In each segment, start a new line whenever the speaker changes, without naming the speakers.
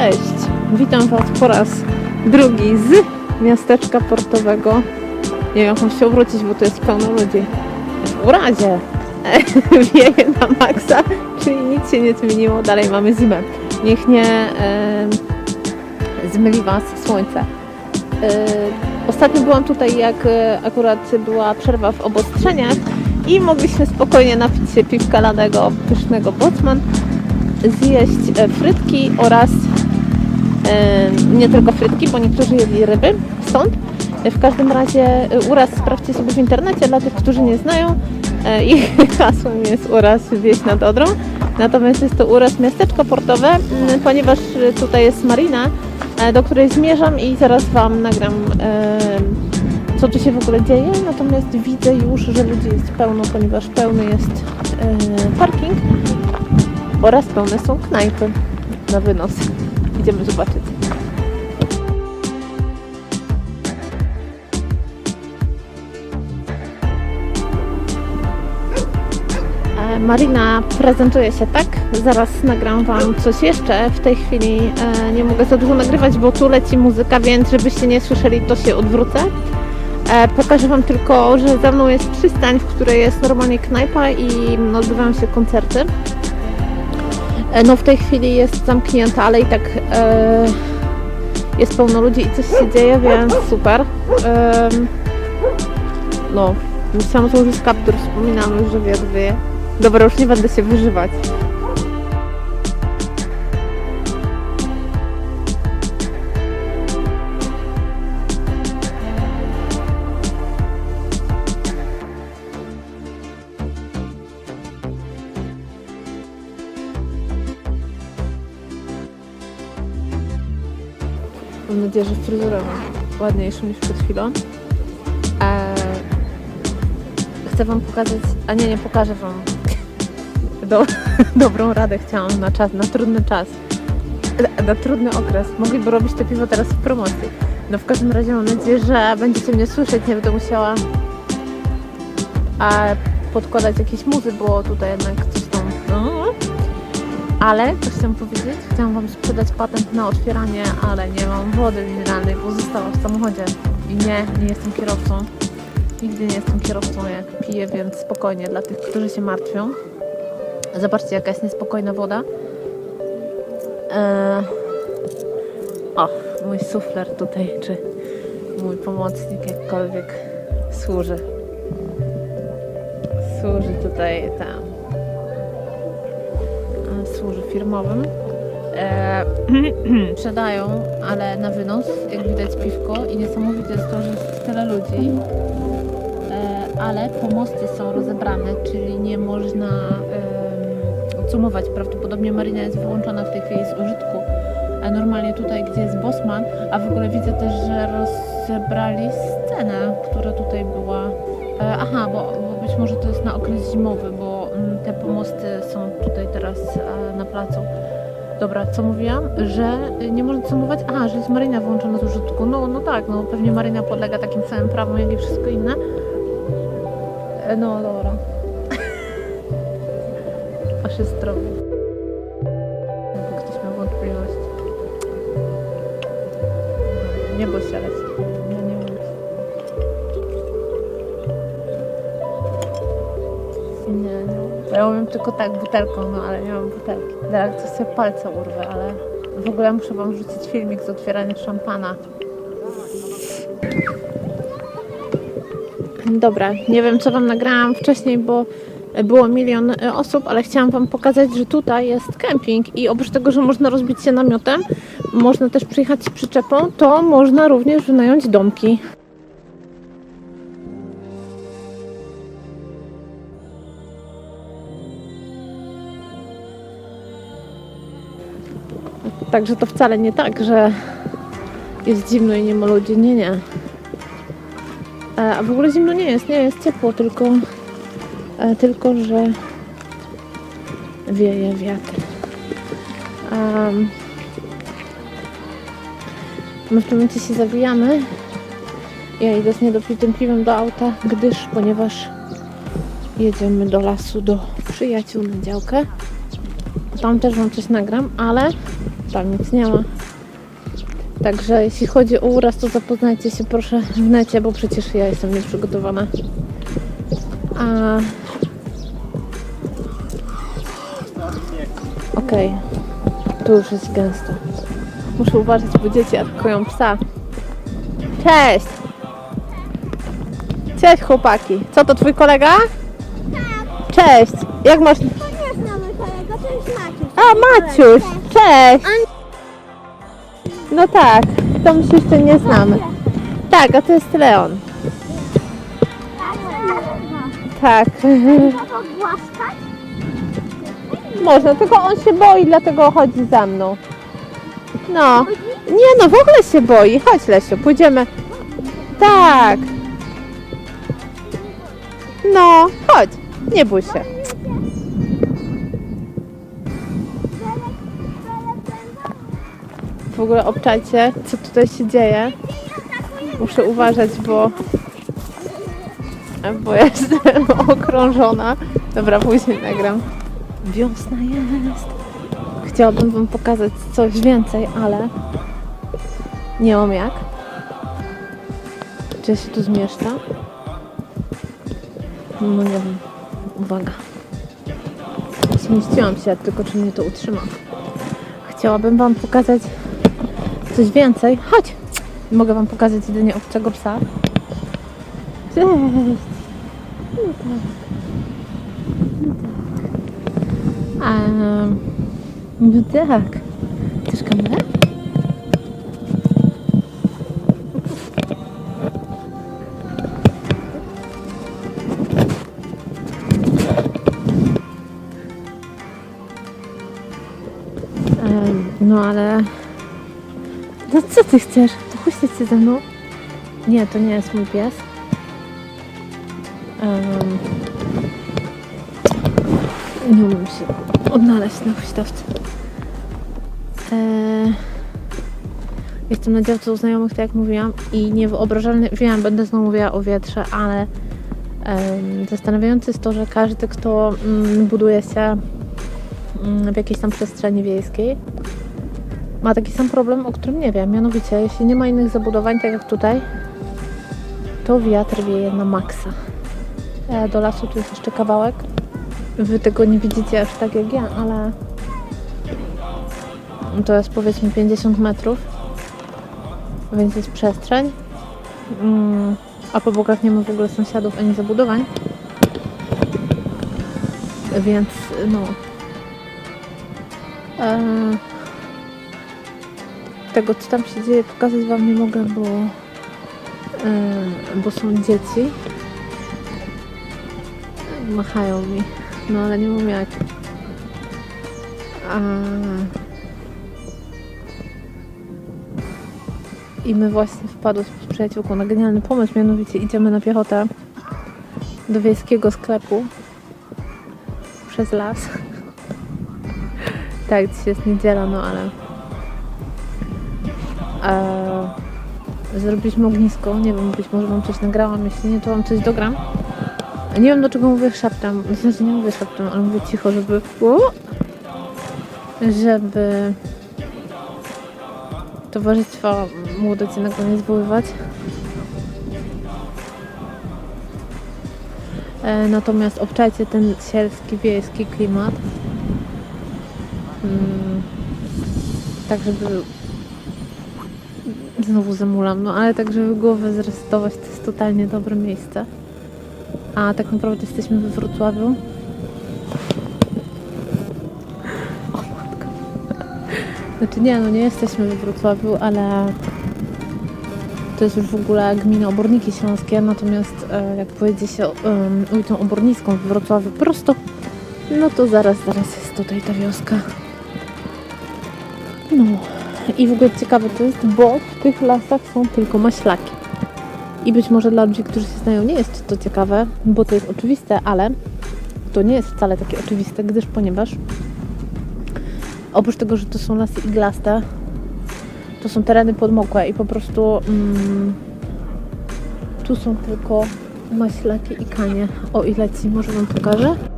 Cześć! Witam Was po raz drugi z miasteczka portowego. Nie wiem, jak się obrócić, bo tu jest pełno ludzi. W urazie wieje na maksa, czyli nic się nie zmieniło. Dalej mamy zimę. Niech nie e, zmyli Was słońce. E, ostatnio byłam tutaj, jak e, akurat była przerwa w obostrzeniach i mogliśmy spokojnie napić się piwka lanego, pysznego Bocman zjeść e, frytki oraz nie tylko frytki, bo niektórzy jedli ryby stąd. W każdym razie e, uraz sprawdźcie sobie w internecie dla tych, którzy nie znają. E, Ich hasłem jest uraz wieś nad Odrą. Natomiast jest to uraz miasteczko portowe, m, ponieważ tutaj jest marina, e, do której zmierzam i zaraz Wam nagram e, co tu się w ogóle dzieje. Natomiast widzę już, że ludzi jest pełno, ponieważ pełny jest parking oraz pełne są knajpy na wynos. Idziemy zobaczyć. E, Marina prezentuje się tak. Zaraz nagram Wam coś jeszcze. W tej chwili e, nie mogę za dużo nagrywać, bo tu leci muzyka, więc żebyście nie słyszeli, to się odwrócę. E, pokażę Wam tylko, że za mną jest przystań, w której jest normalnie knajpa i odbywają się koncerty. E, No w tej chwili jest zamknięta, ale i tak e, jest pełno ludzi i coś się dzieje, więc super. Em, no, musiałam założyć kaptur, wspominałam już, że wiatr wieje. Dobra, już nie będę się wyżywać. Mam nadzieję, że fryzurę mam ładniejszą niż przed chwilą. Eee, chcę Wam pokazać, a nie, nie pokażę Wam. Do, dobrą radę chciałam na czas, na trudny czas. Na, na trudny okres. Mogliby robić to piwo teraz w promocji. No w każdym razie mam nadzieję, że będziecie mnie słyszeć, nie będę musiała a, podkładać jakieś muzy, bo tutaj jednak coś tam... No. Ale, co chciałam powiedzieć, chciałam Wam sprzedać patent na otwieranie, ale nie mam wody mineralnej, bo została w samochodzie. I nie, nie jestem kierowcą. Nigdy nie jestem kierowcą, jak piję, więc spokojnie dla tych, którzy się martwią. Zobaczcie, jaka jest niespokojna woda. Eee... O, mój sufler tutaj, czy mój pomocnik, jakkolwiek służy. Służy tutaj tam e, służy firmowym. E, sprzedają, ale na wynos, jak widać piwko i niesamowite jest to, że jest tyle ludzi, e, ale pomosty są rozebrane, czyli nie można e, odsumować. Prawdopodobnie marina jest wyłączona w tej chwili z użytku. A normalnie tutaj, gdzie jest Bosman, a w ogóle widzę też, że rozebrali scenę, która tutaj była. E, aha, bo, bo być może to jest na okres zimowy, bo mm, te pomosty tutaj teraz e, na placu. Dobra, co mówiłam? Że nie można sumować. Aha, że jest marina wyłączona z użytku. No, no tak, no pewnie marina podlega takim samym prawom, jak i wszystko inne. E, No, dobra. Aż jest zdrowie. Jakby ktoś miał wątpliwość. Nie bój się, Aleks. Nie, nie. Ja umiem tylko tak butelką, no ale nie mam butelki. Zaraz to sobie palce urwę, ale w ogóle muszę wam wrzucić filmik z otwierania szampana. Dobra, nie wiem co wam nagrałam wcześniej, bo było milion e, osób, ale chciałam wam pokazać, że tutaj jest kemping i oprócz tego, że można rozbić się namiotem, można też przyjechać z przyczepą, to można również wynająć domki. Także to wcale nie tak, że jest zimno i nie ma ludzi. Nie, nie. E, A w ogóle zimno nie jest, nie jest ciepło, tylko, e, tylko że wieje wiatr. Um, my w tym momencie się zawijamy. Ja idę z niedopitym piwem do auta, gdyż, ponieważ jedziemy do lasu do przyjaciół na działkę. Tam też wam coś nagram, ale Tam nic nie ma. Także jeśli chodzi o uraz, to zapoznajcie się proszę w necie, bo przecież ja jestem nieprzygotowana. A... Okej, tu już jest gęsto. Muszę uważać, bo dzieci atakują psa. Cześć! Cześć chłopaki. Co to twój kolega? Cześć! Jak masz...
To nie znamy kolego, to jest Maciuś.
A, Maciuś! Cześć! No tak, to my się jeszcze nie znamy. Tak, a to jest Leon. Tak.
Można
tylko on się boi, dlatego chodzi za mną. No. Nie no, w ogóle się boi. Chodź Lesiu, pójdziemy. Tak. No, chodź. Nie bój się. W ogóle obczajcie, co tutaj się dzieje. Muszę uważać, bo bo jestem okrążona. Dobra, później nagram. Wiosna jest. Chciałabym Wam pokazać coś więcej, ale nie wiem jak. Czy ja się tu zmieszczę? No nie wiem. Uwaga. Zmieściłam się, tylko czy mnie to utrzyma. Chciałabym Wam pokazać coś więcej. Chodź! Mogę Wam pokazać jedynie obcego psa. Cześć! No tak. No tak. A, no tak. Chcesz kamerę? No ale... No co ty chcesz? To chodź ty ze mną. Nie, to nie jest mój pies. Em, nie umiem się odnaleźć na huśtawce. Eee, jestem na działce u znajomych, tak jak mówiłam, i niewyobrażalnie, wiem, będę znowu mówiła o wietrze, ale em, zastanawiające jest to, że każdy, kto mm, buduje się mm, w jakiejś tam przestrzeni wiejskiej, ma taki sam problem, o którym nie wiem. Mianowicie, jeśli nie ma innych zabudowań, tak jak tutaj, to wiatr wieje na maksa. E, Do lasu tu jest jeszcze kawałek. Wy tego nie widzicie aż tak jak ja, ale to jest powiedzmy 50 metrów, więc jest przestrzeń. Mm, A po bokach nie ma w ogóle sąsiadów ani zabudowań. Więc no. E, tego co tam się dzieje pokazać wam nie mogę, bo, e, bo są dzieci. Machają mi. No ale nie mam jak. A... I my właśnie wpadłyśmy z przyjaciółką na genialny pomysł, mianowicie idziemy na piechotę do wiejskiego sklepu przez las. tak, dzisiaj jest niedziela, no ale e, zrobiliśmy ognisko, nie wiem, być może wam coś nagrałam, jeśli nie, to wam coś dogram. Nie wiem do czego mówię szeptem, w sensie nie mówię szeptem, ale mówię cicho, żeby żeby towarzystwa młodocianego nie zwoływać. E, natomiast obczajcie ten sielski, wiejski klimat. Mm, tak, żeby znowu zamulam, no ale tak, żeby głowę zresetować, to jest totalnie dobre miejsce. A tak naprawdę jesteśmy we Wrocławiu. O matko. Znaczy nie, no nie jesteśmy we Wrocławiu, ale to jest już w ogóle gmina Oborniki Śląskie, natomiast e, jak pojedzie się ulicą Obornicką w Wrocławiu prosto, no to zaraz, zaraz jest tutaj ta wioska. No i w ogóle ciekawe to jest, bo w tych lasach są tylko maślaki. I być może dla ludzi, którzy się znają, nie jest to ciekawe, bo to jest oczywiste, ale to nie jest wcale takie oczywiste, gdyż ponieważ oprócz tego, że to są lasy iglaste, to są tereny podmokłe i po prostu mm, tu są tylko maślaki i kanie. O ile ci może wam pokażę.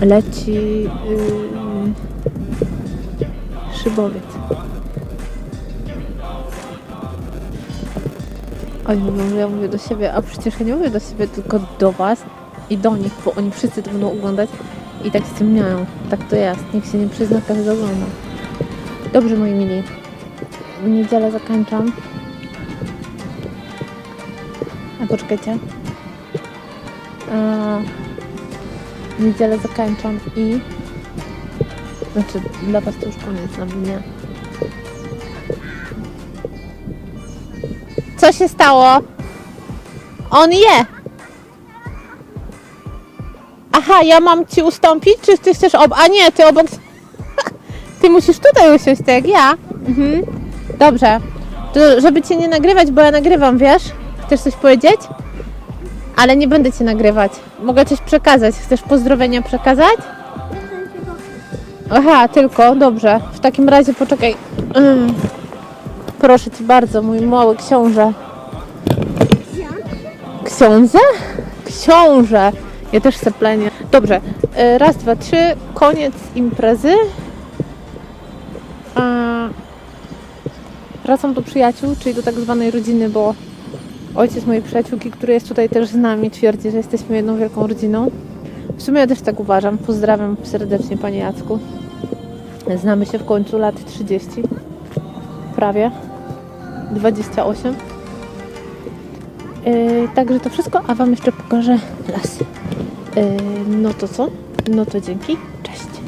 Leci yy, szybowiec. Oni mówią, że ja mówię do siebie, a przecież ja nie mówię do siebie, tylko do was i do nich, bo oni wszyscy to będą oglądać i tak ściemniają. Tak to jest. Nikt się nie przyzna, każdy ogląda. Dobrze, moi mili. W niedzielę zakończam. A poczekajcie. Niedzielę zakończam i... Znaczy, dla was to już koniec, dla mnie nie. Co się stało? On je! Aha, ja mam ci ustąpić, czy ty chcesz ob... A nie, ty obok... Ty musisz tutaj usiąść, tak jak ja. Mhm. Dobrze. To, żeby cię nie nagrywać, bo ja nagrywam, wiesz? Chcesz coś powiedzieć? Ale nie będę cię nagrywać. Mogę coś przekazać. Chcesz pozdrowienia przekazać? Aha, tylko, dobrze. W takim razie poczekaj. Mm. Proszę cię bardzo, mój mały książę. Książę? Książę. Ja też se plenię. Dobrze. y, Raz, dwa, trzy. Koniec imprezy. Wracam do przyjaciół, czyli do tak zwanej rodziny, bo ojciec mojej przyjaciółki, który jest tutaj też z nami, twierdzi, że jesteśmy jedną wielką rodziną. W sumie ja też tak uważam. Pozdrawiam serdecznie Panie Jacku. Znamy się w końcu lat 30. Prawie. 28. Yy, także to wszystko, a Wam jeszcze pokażę las. Yy, no to co? No to dzięki. Cześć.